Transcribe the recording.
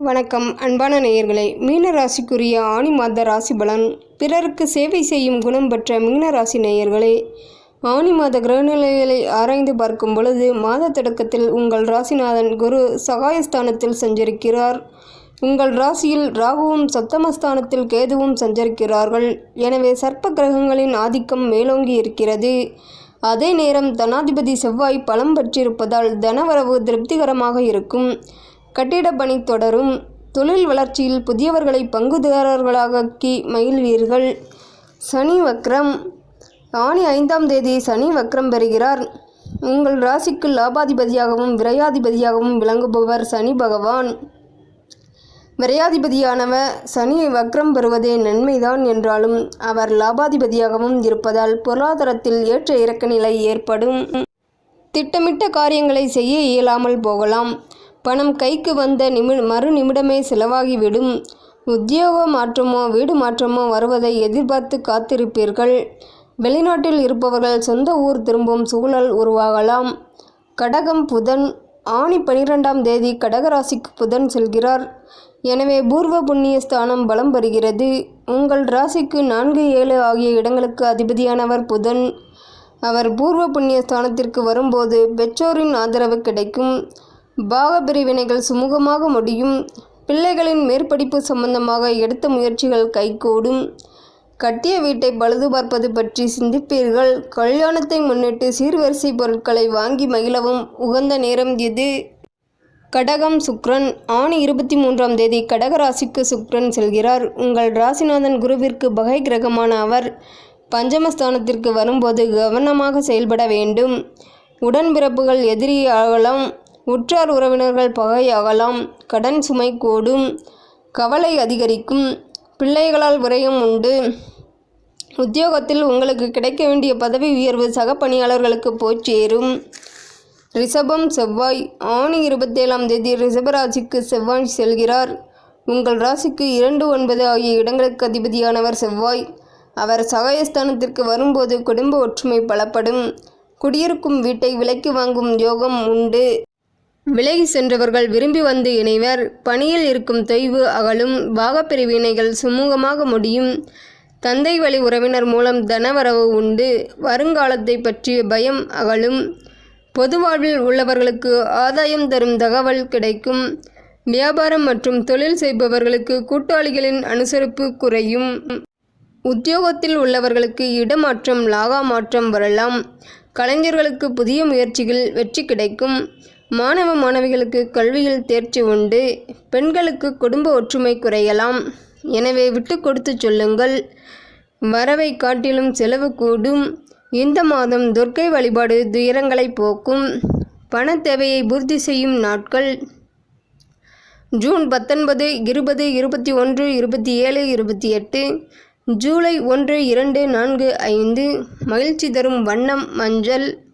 வணக்கம் அன்பான நேயர்களே. மீன ராசிக்குரிய ஆணி மாத ராசி பலன். பிறருக்கு சேவை செய்யும் குணம் பெற்ற மீன ராசி நேயர்களே ஆணி மாத கிரகநிலைகளை ஆராய்ந்து பார்க்கும் பொழுது மாத தொடக்கத்தில் உங்கள் ராசிநாதன் குரு சகாயஸ்தானத்தில் சஞ்சரிக்கிறார். உங்கள் ராசியில் ராகுவும் சப்தமஸ்தானத்தில் கேதுவும் சஞ்சரிக்கிறார்கள். எனவே சர்ப்ப கிரகங்களின் ஆதிக்கம் மேலோங்கி இருக்கிறது. அதே நேரம் தனாதிபதி செவ்வாய் பலம் பெற்றிருப்பதால் தனவரவு திருப்திகரமாக இருக்கும். கட்டிடப்பணி தொடரும். தொழில் வளர்ச்சியில் புதியவர்களை பங்குதாரர்களாக்கி மகிழ்வீர்கள். சனி வக்ரம். ஆணி ஐந்தாம் தேதி சனி வக்ரம் பெறுகிறார். உங்கள் ராசிக்கு லாபாதிபதியாகவும் விரையாதிபதியாகவும் விளங்குபவர் சனி பகவான். விரையாதிபதியானவ சனி வக்ரம் பெறுவதே நன்மைதான் என்றாலும் அவர் லாபாதிபதியாகவும் இருப்பதால் பொருளாதாரத்தில் ஏற்ற இறக்க நிலை ஏற்படும். திட்டமிட்ட காரியங்களை செய்ய இயலாமல் போகலாம். பணம் கைக்கு வந்த நிமி மறு நிமிடமே செலவாகிவிடும். உத்தியோக மாற்றமோ வீடு மாற்றமோ வருவதை எதிர்பார்த்து காத்திருப்பீர்கள். வெளிநாட்டில் இருப்பவர்கள் சொந்த ஊர் திரும்பும் சூழல் உருவாகலாம். கடகம் புதன் ஆணி பனிரெண்டாம் தேதி கடகராசிக்கு புதன் செல்கிறார். எனவே பூர்வ புண்ணிய ஸ்தானம் பலம் பெறுகிறது. உங்கள் ராசிக்கு நான்கு ஏழு ஆகிய இடங்களுக்கு அதிபதியானவர் புதன். அவர் பூர்வ புண்ணிய ஸ்தானத்திற்கு வரும்போது பெற்றோரின் ஆதரவு கிடைக்கும். பாக பிரிவினைகள் சுமூகமாக முடியும். பிள்ளைகளின் மேற்படிப்பு சம்பந்தமாக எடுத்த முயற்சிகள் கைகூடும். கட்டிய வீட்டை பழுது பார்ப்பது பற்றி சிந்திப்பீர்கள். கல்யாணத்தை முன்னிட்டு சீர்வரிசை பொருட்களை வாங்கி மகிழவும் உகந்த நேரம் இது கடகம் சுக்ரன் ஆணி இருபத்தி மூன்றாம் தேதி கடக ராசிக்கு சுக்ரன் செல்கிறார். உங்கள் ராசிநாதன் குருவிற்கு பகை கிரகமான அவர் பஞ்சமஸ்தானத்திற்கு வரும்போது கவனமாக செயல்பட வேண்டும். உடன்பிறப்புகள் எதிரி ஆகலாம் உற்றார் உறவினர்கள் பகை அகலாம் கடன் சுமை கூடும் கவலை அதிகரிக்கும் பிள்ளைகளால் விரயம் உண்டு. உத்தியோகத்தில் உங்களுக்கு கிடைக்க வேண்டிய பதவி உயர்வு சக பணியாளர்களுக்கு போய் சேரும். ரிஷபம் செவ்வாய் ஆணி இருபத்தேழாம் தேதி ரிஷபராசிக்கு செவ்வாய் செல்கிறார். உங்கள் ராசிக்கு இரண்டு ஒன்பது ஆகிய இடங்களுக்கு அதிபதியானவர் செவ்வாய். அவர் சகாயஸ்தானத்திற்கு வரும்போது குடும்ப ஒற்றுமை பலப்படும். குடியிருக்கும் வீட்டை விலைக்கு வாங்கும் யோகம் உண்டு. விலகி சென்றவர்கள் விரும்பி வந்து இணைவர். பணியில் இருக்கும் தொய்வு அகலும். பாகப்பிரிவினைகள் சுமூகமாக முடியும். தந்தை வழி உறவினர் மூலம் தனவரவு உண்டு. வருங்காலத்தை பற்றிய பயம் அகலும். பொது வாழ்வில் உள்ளவர்களுக்கு ஆதாயம் தரும் தகவல் கிடைக்கும். வியாபாரம் மற்றும் தொழில் செய்பவர்களுக்கு கூட்டாளிகளின் அனுசரிப்பு குறையும். உத்தியோகத்தில் உள்ளவர்களுக்கு இடமாற்றம் லாகா மாற்றம் வரலாம். கலைஞர்களுக்கு புதிய முயற்சிகள் வெற்றி கிடைக்கும். மாணவ மாணவிகளுக்கு கல்வியில் தேர்ச்சி உண்டு. பெண்களுக்கு குடும்ப ஒற்றுமை குறையலாம். எனவே விட்டு கொடுத்து சொல்லுங்கள். வரவை காட்டிலும் செலவு கூடும். இந்த மாதம் துர்க்கை வழிபாடு துயரங்களை போக்கும். பண தேவையை பூர்த்தி செய்யும் நாட்கள். ஜூன் பத்தொன்பது இருபது இருபத்தி ஒன்று இருபத்தி ஏழு இருபத்தி எட்டு ஜூலை ஒன்று இரண்டு நான்கு ஐந்து. மகிழ்ச்சி தரும் வண்ணம் மஞ்சள்.